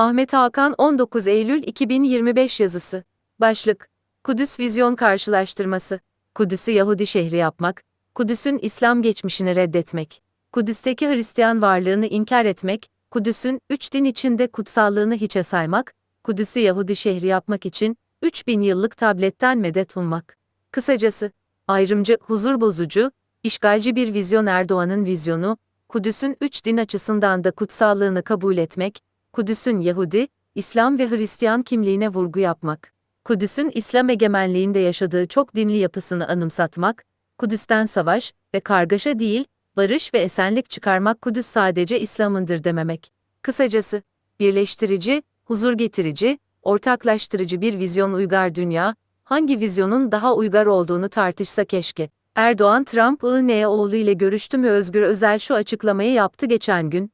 Ahmet Hakan 19 Eylül 2025 yazısı. Başlık. Kudüs Vizyon Karşılaştırması. Kudüs'ü Yahudi şehri yapmak, Kudüs'ün İslam geçmişini reddetmek, Kudüs'teki Hristiyan varlığını inkar etmek, Kudüs'ün üç din içinde kutsallığını hiçe saymak, Kudüs'ü Yahudi şehri yapmak için 3000 yıllık tabletten medet ummak. Kısacası, ayrımcı, huzur bozucu, işgalci bir vizyon Erdoğan'ın vizyonu, Kudüs'ün üç din açısından da kutsallığını kabul etmek, Kudüs'ün Yahudi, İslam ve Hristiyan kimliğine vurgu yapmak, Kudüs'ün İslam egemenliğinde yaşadığı çok dinli yapısını anımsatmak, Kudüs'ten savaş ve kargaşa değil, barış ve esenlik çıkarmak Kudüs sadece İslam'ındır dememek. Kısacası, birleştirici, huzur getirici, ortaklaştırıcı bir vizyon uygar dünya, hangi vizyonun daha uygar olduğunu tartışsa keşke. Erdoğan Trump oğlu ile görüştü mü Özgür Özel şu açıklamayı yaptı geçen gün.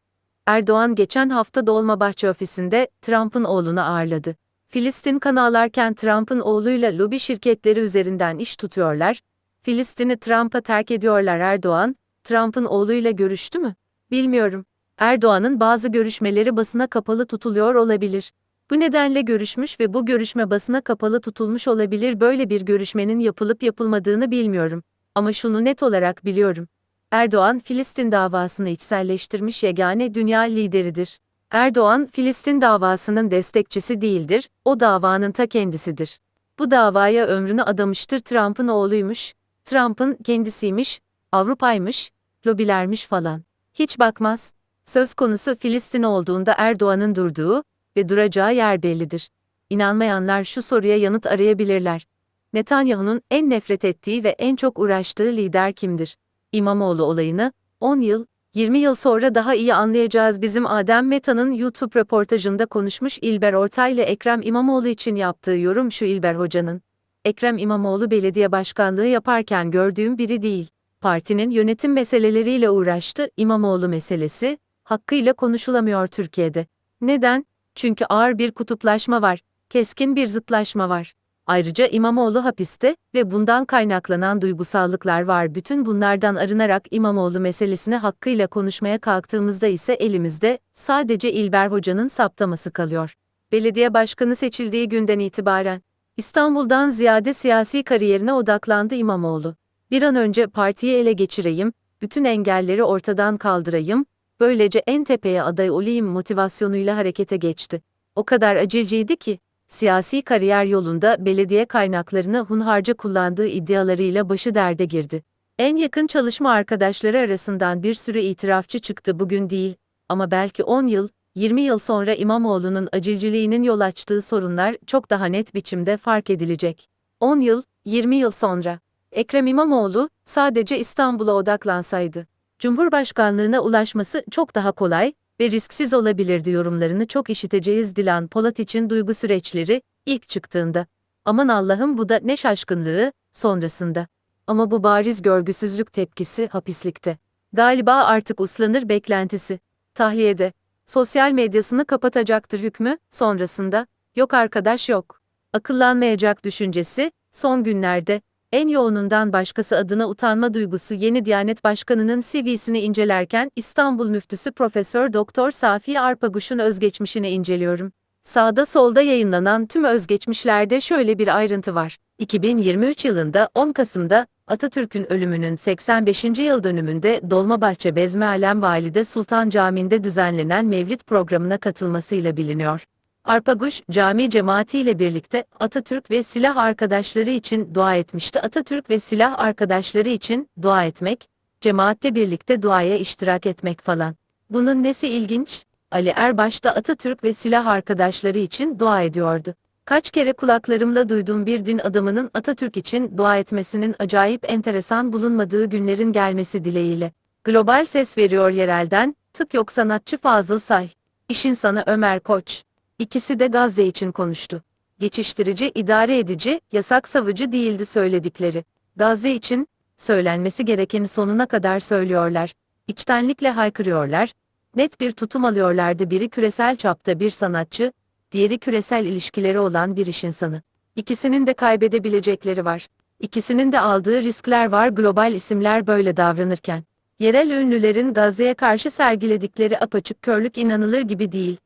Erdoğan geçen hafta Dolmabahçe ofisinde Trump'ın oğlunu ağırladı. Filistin kan ağlarken Trump'ın oğluyla lobi şirketleri üzerinden iş tutuyorlar. Filistin'i Trump'a terk ediyorlar Erdoğan, Trump'ın oğluyla görüştü mü? Bilmiyorum. Erdoğan'ın bazı görüşmeleri basına kapalı tutuluyor olabilir. Bu nedenle görüşmüş ve bu görüşme basına kapalı tutulmuş olabilir. Böyle bir görüşmenin yapılıp yapılmadığını bilmiyorum. Ama şunu net olarak biliyorum. Erdoğan Filistin davasını içselleştirmiş yegane dünya lideridir. Erdoğan Filistin davasının destekçisi değildir, o davanın ta kendisidir. Bu davaya ömrünü adamıştır Trump'ın oğluymuş, Trump'ın kendisiymiş, Avrupa'ymış, lobilermiş falan. Hiç bakmaz. Söz konusu Filistin olduğunda Erdoğan'ın durduğu ve duracağı yer bellidir. İnanmayanlar şu soruya yanıt arayabilirler. Netanyahu'nun en nefret ettiği ve en çok uğraştığı lider kimdir? İmamoğlu olayını 10 yıl, 20 yıl sonra daha iyi anlayacağız bizim Adem Meta'nın YouTube röportajında konuşmuş İlber Ortay ile Ekrem İmamoğlu için yaptığı yorum şu İlber Hoca'nın. Ekrem İmamoğlu belediye başkanlığı yaparken gördüğüm biri değil. Partinin yönetim meseleleriyle uğraştı, İmamoğlu meselesi, hakkıyla konuşulamıyor Türkiye'de. Neden? Çünkü ağır bir kutuplaşma var, keskin bir zıtlaşma var. Ayrıca İmamoğlu hapiste ve bundan kaynaklanan duygusallıklar var. Bütün bunlardan arınarak İmamoğlu meselesini hakkıyla konuşmaya kalktığımızda ise elimizde sadece İlber Hoca'nın saptaması kalıyor. Belediye başkanı seçildiği günden itibaren İstanbul'dan ziyade siyasi kariyerine odaklandı İmamoğlu. Bir an önce partiyi ele geçireyim, bütün engelleri ortadan kaldırayım, böylece en tepeye aday olayım motivasyonuyla harekete geçti. O kadar acilciydi ki, siyasi kariyer yolunda belediye kaynaklarını hunharca kullandığı iddialarıyla başı derde girdi. En yakın çalışma arkadaşları arasından bir sürü itirafçı çıktı bugün değil, ama belki 10 yıl, 20 yıl sonra İmamoğlu'nun acilciliğinin yol açtığı sorunlar çok daha net biçimde fark edilecek. 10 yıl, 20 yıl sonra Ekrem İmamoğlu sadece İstanbul'a odaklansaydı, Cumhurbaşkanlığına ulaşması çok daha kolay, ve risksiz olabilirdi yorumlarını çok işiteceğiz Dilan Polat için duygu süreçleri ilk çıktığında. Aman Allah'ım bu da ne şaşkınlığı sonrasında. Ama bu bariz görgüsüzlük tepkisi hapislikte. Galiba artık uslanır beklentisi. Tahliyede. Sosyal medyasını kapatacaktır hükmü sonrasında. Yok arkadaş yok. Akıllanmayacak düşüncesi son günlerde en yoğunundan başkası adına utanma duygusu yeni Diyanet Başkanı'nın CV'sini incelerken İstanbul Müftüsü Profesör Doktor Safi Arpaguş'un özgeçmişini inceliyorum. Sağda solda yayınlanan tüm özgeçmişlerde şöyle bir ayrıntı var. 2023 yılında 10 Kasım'da Atatürk'ün ölümünün 85. yıl dönümünde Dolmabahçe Bezmi Alem Valide Sultan Camii'nde düzenlenen Mevlid programına katılmasıyla biliniyor. Arpaguş, cami cemaatiyle birlikte Atatürk ve silah arkadaşları için dua etmişti. Atatürk ve silah arkadaşları için dua etmek, cemaatle birlikte duaya iştirak etmek falan. Bunun nesi ilginç? Ali Erbaş da Atatürk ve silah arkadaşları için dua ediyordu. Kaç kere kulaklarımla duyduğum bir din adamının Atatürk için dua etmesinin acayip enteresan bulunmadığı günlerin gelmesi dileğiyle. Global ses veriyor yerelden, tık yok sanatçı Fazıl Say. İş insanı Ömer Koç. İkisi de Gazze için konuştu. Geçiştirici, idare edici, yasak savcı değildi söyledikleri. Gazze için, söylenmesi gerekeni sonuna kadar söylüyorlar. İçtenlikle haykırıyorlar, net bir tutum alıyorlardı biri küresel çapta bir sanatçı, diğeri küresel ilişkileri olan bir iş insanı. İkisinin de kaybedebilecekleri var. İkisinin de aldığı riskler var global isimler böyle davranırken. Yerel ünlülerin Gazze'ye karşı sergiledikleri apaçık körlük inanılır gibi değil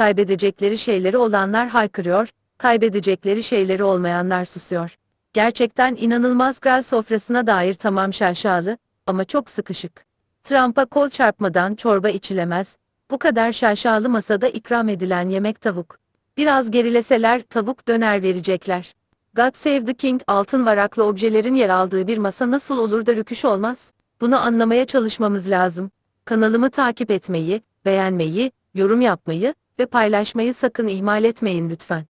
Kaybedecekleri şeyleri olanlar haykırıyor, kaybedecekleri şeyleri olmayanlar susuyor. Gerçekten inanılmaz gral sofrasına dair tamam şaşalı ama çok sıkışık. Trump'a kol çarpmadan çorba içilemez, bu kadar şaşalı masada ikram edilen yemek tavuk. Biraz gerileseler tavuk döner verecekler. God Save the King altın varaklı objelerin yer aldığı bir masa nasıl olur da rüküş olmaz? Bunu anlamaya çalışmamız lazım. Kanalımı takip etmeyi, beğenmeyi, yorum yapmayı ve paylaşmayı sakın ihmal etmeyin lütfen.